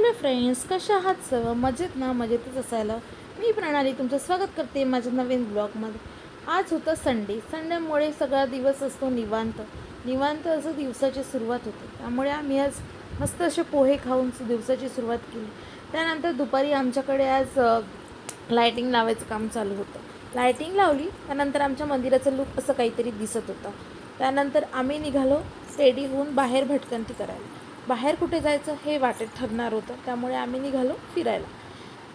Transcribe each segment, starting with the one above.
Hello friends कशा आहात सर्व? मजेत ना? मजेतच असायला. मी प्रणाली तुमचं स्वागत करते माझ्या नवीन ब्लॉगमध्ये. आज होतं संडे. संडेमुळे सगळा दिवस असतो निवांत. निवांत असं दिवसाची सुरुवात होते. त्यामुळे आम्ही आज मस्त असे पोहे खाऊन दिवसाची सुरुवात केली. त्यानंतर दुपारी आमच्याकडे आज लायटिंग लावायचं काम चालू होतं. लायटिंग लावली. त्यानंतर आमच्या मंदिराचं लुक असं काहीतरी दिसत होतं. त्यानंतर आम्ही निघालो रेडी होऊन बाहेर भटकंती करायला. बाहेर कुठे जायचं हे वाटेत ठरणार होतं त्यामुळे आम्ही निघालो फिरायला.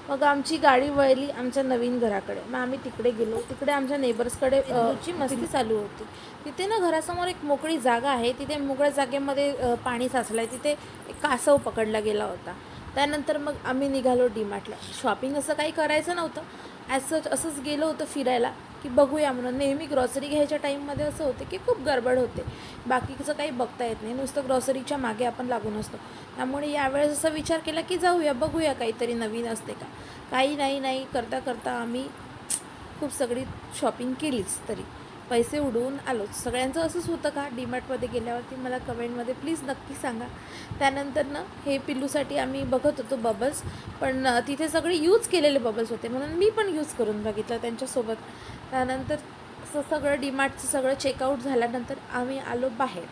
मग आमची गाडी वळली आमच्या नवीन घराकडे. मग आम्ही तिकडे गेलो. तिकडे आमच्या नेबर्सकडे ची मस्ती. चालू होती. तिथे ना घरासमोर एक मोकळी जागा आहे. तिथे मोकळ्या जागेमध्ये पाणी साचलं आहे तिथे एक कासव पकडला गेला होता. त्यानंतर मग आम्ही निघालो डीमार्टला. शॉपिंग असं काही करायचं नव्हतं. ॲज सच असंच गेलो होतं फिरायला की बघूया म्हणून. नेहमी ग्रॉसरी घ्यायच्या टाईममध्ये असं होते की खूप गडबड होते. बाकीचं काही बघता येत नाही. नुसतं ग्रॉसरीच्या मागे आपण लागून असतो. त्यामुळे यावेळेस असा विचार केला की जाऊया बघूया काहीतरी नवीन असते का? काही नाही नाही. करता करता आम्ही खूप सगळी शॉपिंग केलीच तरी. पैसे उडवून आलो. सगळ्यांचं असंच होतं का? डीमार्टमध्ये गेल्यावरती मला कमेंटमध्ये प्लीज नक्की सांगा. त्यानंतर ना हे पिल्लूसाठी आम्ही बघत होतो बबल्स पण तिथे सगळे यूज केलेले बबल्स होते. म्हणून मी पण यूज करून बघितलं त्यांच्यासोबत. त्यानंतर असं सगळं डीमार्टचं सगळं चेकआउट झाल्यानंतर आम्ही आलो बाहेर.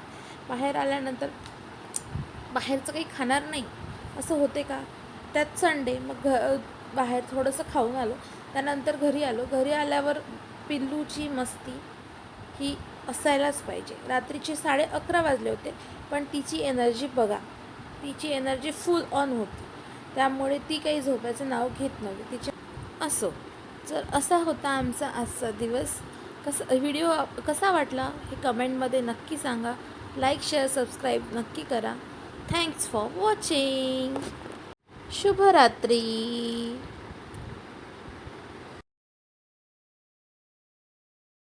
बाहेर आल्यानंतर बाहेरचं काही खाणार नाही. असं होते का? त्यात संडे मग घ बाहेर थोडंसं खाऊन आलो. त्यानंतर घरी आलो. घरी आल्यावर पिल्लूची मस्ती ही असायलाच पाहिजे. रात्रीचे साडे अकरा वाजले होते पण तिची एनर्जी बघा तिची एनर्जी फुल ऑन होती. त्यामुळे ती काही झोपायचं नाव घेत नव्हती. तिचे असो तर असा होता आमचा आजचा दिवस कसा व्हिडिओ कसा वाटला हे कमेंटमध्ये नक्की सांगा. लाईक शेअर सबस्क्राईब नक्की करा. Thanks for watching. शुभरात्री.